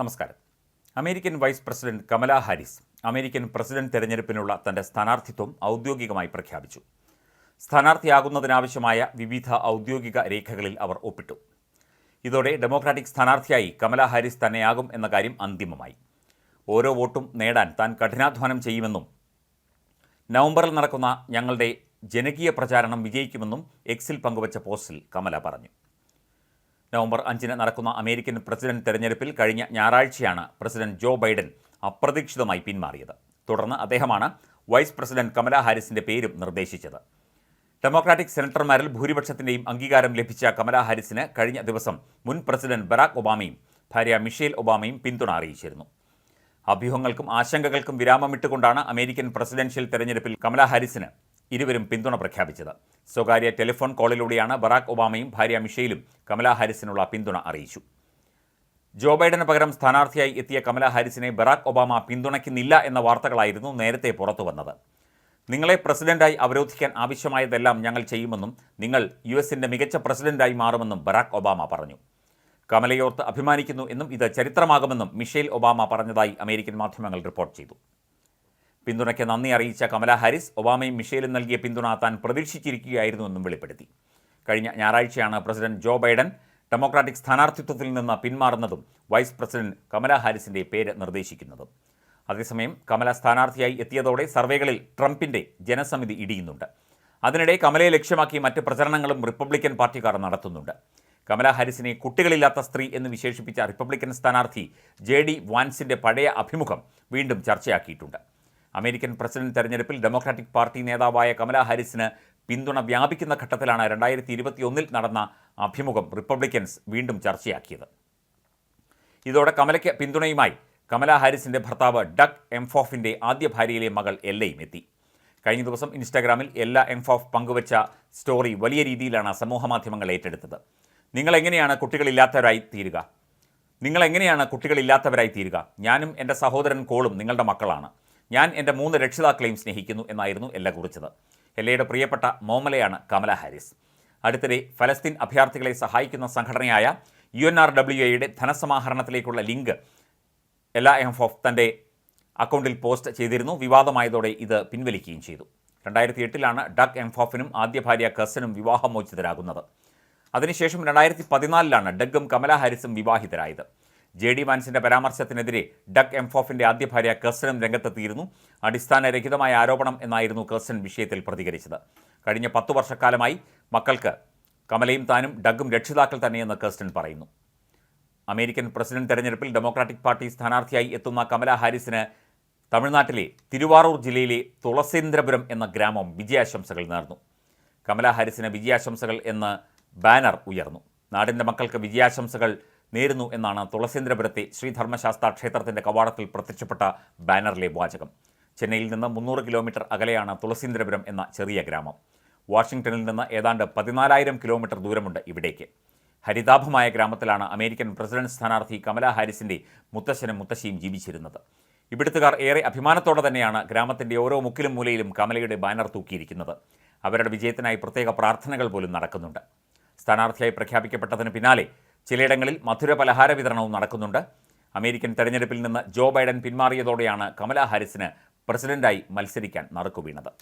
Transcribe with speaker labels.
Speaker 1: നമസ്കാരം American vice president Kamala Harris American president തെരഞ്ഞെടുപ്പിനുള്ള തന്റെ സ്ഥാനാർത്ഥിത്വം ഔദ്യോഗികമായി പ്രഖ്യാപിച്ചു സ്ഥാനാർത്ഥിയാകുന്നതിനാവശ്യമായ വിവിധ ഔദ്യോഗിക രേഖകളിൽ അവർ ഒപ്പിട്ടു ഇതോടെ ഡെമോക്രാറ്റിക് സ്ഥാനാർത്ഥിയായി കമലാ ഹാരിസ് തന്നെയാകും എന്ന കാര്യം അന്തിമമായി ഓരോ വോട്ടും നേടാൻ താൻ കഠിനാധ്വാനം ചെയ്യുമെന്നും നവംബറിൽ നടക്കുന്ന ഞങ്ങളുടെ ജനകീയ പ്രചാരണം വിജയിക്കുമെന്നും എക്സിൽ പങ്കുവച്ച പോസ്റ്റിൽ കമല പറഞ്ഞു നവംബർ അഞ്ചിന് നടക്കുന്ന അമേരിക്കൻ പ്രസിഡന്റ് തെരഞ്ഞെടുപ്പിൽ കഴിഞ്ഞ ഞായറാഴ്ചയാണ് പ്രസിഡന്റ് ജോ ബൈഡൻ അപ്രതീക്ഷിതമായി പിന്മാറിയത് തുടർന്ന് അദ്ദേഹമാണ് വൈസ് പ്രസിഡന്റ് കമല ഹാരിസിന്റെ പേരും നിർദ്ദേശിച്ചത് ഡെമോക്രാറ്റിക് സെനറ്റർമാരിൽ ഭൂരിപക്ഷത്തിൻ്റെയും അംഗീകാരം ലഭിച്ച കമല ഹാരിസിന് കഴിഞ്ഞ ദിവസം മുൻ പ്രസിഡന്റ് ബറാക് ഒബാമയും ഭാര്യ മിഷേൽ ഒബാമയും പിന്തുണ അറിയിച്ചിരുന്നു അഭ്യൂഹങ്ങൾക്കും ആശങ്കകൾക്കും വിരാമമിട്ടുകൊണ്ടാണ് അമേരിക്കൻ പ്രസിഡൻഷ്യൽ തെരഞ്ഞെടുപ്പിൽ കമല ഹാരിസിന് ഇരുവരും പിന്തുണ പ്രഖ്യാപിച്ചത് സ്വകാര്യ ടെലിഫോൺ കോളിലൂടെയാണ് ബറാക് ഒബാമയും ഭാര്യ മിഷേലും കമലാ ഹാരിസിനുള്ള പിന്തുണ അറിയിച്ചു ജോ ബൈഡന് പകരം സ്ഥാനാർത്ഥിയായി എത്തിയ കമലാ ഹാരിസിനെ ബറാക് ഒബാമ പിന്തുണയ്ക്കുന്നില്ല എന്ന വാർത്തകളായിരുന്നു നേരത്തെ പുറത്തു വന്നത് നിങ്ങളെ പ്രസിഡന്റായി അവരോധിക്കാൻ ആവശ്യമായതെല്ലാം ഞങ്ങൾ ചെയ്യുമെന്നും നിങ്ങൾ യു എസിൻ്റെ മികച്ച പ്രസിഡന്റായി മാറുമെന്നും ബറാക് ഒബാമ പറഞ്ഞു കമലയോർത്ത് അഭിമാനിക്കുന്നു എന്നും ഇത് ചരിത്രമാകുമെന്നും മിഷേൽ ഒബാമ പറഞ്ഞതായി അമേരിക്കൻ മാധ്യമങ്ങൾ റിപ്പോർട്ട് ചെയ്തു പിന്തുണയ്ക്ക് നന്ദി അറിയിച്ച കമല ഹാരിസ് ഒബാമയും മിഷേലും നൽകിയ പിന്തുണ താൻ പ്രതീക്ഷിച്ചിരിക്കുകയായിരുന്നുവെന്നും വെളിപ്പെടുത്തി കഴിഞ്ഞ ഞായറാഴ്ചയാണ് പ്രസിഡന്റ് ജോ ബൈഡൻ ഡെമോക്രാറ്റിക് സ്ഥാനാർത്ഥിത്വത്തിൽ നിന്ന് പിന്മാറുന്നതും വൈസ് പ്രസിഡന്റ് കമല ഹാരിസിന്റെ പേര് നിർദ്ദേശിക്കുന്നതും അതേസമയം കമല സ്ഥാനാർത്ഥിയായി എത്തിയതോടെ സർവേകളിൽ ട്രംപിന്റെ ജനസമിതി ഇടിയുന്നുണ്ട് അതിനിടെ കമലയെ ലക്ഷ്യമാക്കി മറ്റ് പ്രചരണങ്ങളും റിപ്പബ്ലിക്കൻ പാർട്ടിക്കാർ നടത്തുന്നുണ്ട് കമല ഹാരിസിനെ കുട്ടികളില്ലാത്ത സ്ത്രീ എന്ന് വിശേഷിപ്പിച്ച റിപ്പബ്ലിക്കൻ സ്ഥാനാർത്ഥി ജെ ഡി പഴയ അഭിമുഖം വീണ്ടും ചർച്ചയാക്കിയിട്ടുണ്ട് അമേരിക്കൻ പ്രസിഡന്റ് തെരഞ്ഞെടുപ്പിൽ ഡെമോക്രാറ്റിക് പാർട്ടി നേതാവായ കമലാ ഹാരിസിന് പിന്തുണ വ്യാപിക്കുന്ന ഘട്ടത്തിലാണ് രണ്ടായിരത്തി ഇരുപത്തിയൊന്നിൽ നടന്ന അഭിമുഖം റിപ്പബ്ലിക്കൻസ് വീണ്ടും ചർച്ചയാക്കിയത് ഇതോടെ കമലയ്ക്ക് പിന്തുണയുമായി കമലാ ഹാരിസിന്റെ ഭർത്താവ് ഡക് എംഫോഫിന്റെ ആദ്യ ഭാര്യയിലെ മകൾ എല്ലയും എത്തി കഴിഞ്ഞ ദിവസം ഇൻസ്റ്റാഗ്രാമിൽ എല്ല എംഫോഫ് പങ്കുവച്ച സ്റ്റോറി വലിയ രീതിയിലാണ് സമൂഹമാധ്യമങ്ങൾ ഏറ്റെടുത്തത് നിങ്ങൾ എങ്ങനെയാണ് കുട്ടികളില്ലാത്തവരായി തീരുക നിങ്ങൾ എങ്ങനെയാണ് കുട്ടികളില്ലാത്തവരായി തീരുക ഞാനും എൻ്റെ സഹോദരൻ കോളും നിങ്ങളുടെ മക്കളാണ് ഞാൻ എൻ്റെ മൂന്ന് രക്ഷിതാക്കളെയും സ്നേഹിക്കുന്നു എന്നായിരുന്നു എല്ല കുറിച്ചത് എല്ലയുടെ പ്രിയപ്പെട്ട മോമലയാണ് കമല ഹാരിസ് അടുത്തിടെ ഫലസ്തീൻ അഭയാർത്ഥികളെ സഹായിക്കുന്ന സംഘടനയായ യു എൻ ആർ ഡബ്ല്യു എയുടെ ധനസമാഹരണത്തിലേക്കുള്ള ലിങ്ക് എല്ല എഹ്ഫോഫ് തൻ്റെ അക്കൗണ്ടിൽ പോസ്റ്റ് ചെയ്തിരുന്നു വിവാദമായതോടെ ഇത് പിൻവലിക്കുകയും ചെയ്തു രണ്ടായിരത്തി എട്ടിലാണ് ഡക് എംഫോഫിനും ആദ്യ ഭാര്യ കസനും വിവാഹമോചിതരാകുന്നത് അതിനുശേഷം രണ്ടായിരത്തി പതിനാലിലാണ് ഡഗും കമല ഹാരിസും വിവാഹിതരായത് ജെ ഡി വാൻസിന്റെ പരാമർശത്തിനെതിരെ ഡക് എംഫോഫിന്റെ ആദ്യ ഭാര്യ കേസനും രംഗത്തെത്തിയിരുന്നു അടിസ്ഥാനരഹിതമായ ആരോപണം എന്നായിരുന്നു കേസൻ വിഷയത്തിൽ പ്രതികരിച്ചത് കഴിഞ്ഞ പത്തു വർഷക്കാലമായി മക്കൾക്ക് കമലയും താനും ഡഗും രക്ഷിതാക്കൾ തന്നെയെന്ന് കേസ്റ്റൻ പറയുന്നു അമേരിക്കൻ പ്രസിഡന്റ് തെരഞ്ഞെടുപ്പിൽ ഡെമോക്രാറ്റിക് പാർട്ടി സ്ഥാനാർത്ഥിയായി എത്തുന്ന കമല ഹാരിസിന് തമിഴ്നാട്ടിലെ തിരുവാറൂർ ജില്ലയിലെ തുളസേന്ദ്രപുരം എന്ന ഗ്രാമം വിജയാശംസകൾ നേർന്നു കമല ഹാരിസിന് വിജയാശംസകൾ എന്ന ബാനർ ഉയർന്നു നാടിൻ്റെ മക്കൾക്ക് വിജയാശംസകൾ നേരുന്നു എന്നാണ് തുളസേന്ദ്രപുരത്തെ ശ്രീധർമ്മശാസ്ത്ര ക്ഷേത്രത്തിൻ്റെ കവാടത്തിൽ പ്രത്യക്ഷപ്പെട്ട ബാനറിലെ വാചകം ചെന്നൈയിൽ നിന്ന് മുന്നൂറ് കിലോമീറ്റർ അകലെയാണ് തുളസീന്ദ്രപുരം എന്ന ചെറിയ ഗ്രാമം വാഷിംഗ്ടണിൽ നിന്ന് ഏതാണ്ട് പതിനാലായിരം കിലോമീറ്റർ ദൂരമുണ്ട് ഇവിടേക്ക് ഹരിതാഭമായ ഗ്രാമത്തിലാണ് അമേരിക്കൻ പ്രസിഡന്റ് സ്ഥാനാർത്ഥി കമലാ ഹാരിസിൻ്റെ മുത്തശ്ശനും മുത്തശ്ശിയും ജീവിച്ചിരുന്നത് ഇവിടുത്തുകാർ ഏറെ അഭിമാനത്തോടെ തന്നെയാണ് ഗ്രാമത്തിൻ്റെ ഓരോ മുക്കിലും മൂലയിലും കമലയുടെ ബാനർ തൂക്കിയിരിക്കുന്നത് അവരുടെ വിജയത്തിനായി പ്രത്യേക പ്രാർത്ഥനകൾ പോലും നടക്കുന്നുണ്ട് സ്ഥാനാർത്ഥിയായി പ്രഖ്യാപിക്കപ്പെട്ടതിന് പിന്നാലെ ചിലയിടങ്ങളിൽ മധുര പലഹാര വിതരണവും നടക്കുന്നുണ്ട് അമേരിക്കൻ തെരഞ്ഞെടുപ്പിൽ നിന്ന് ജോ ബൈഡൻ പിന്മാറിയതോടെയാണ് കമലാ ഹാരിസിന് പ്രസിഡന്റായി മത്സരിക്കാൻ നറുക്കു വീണത്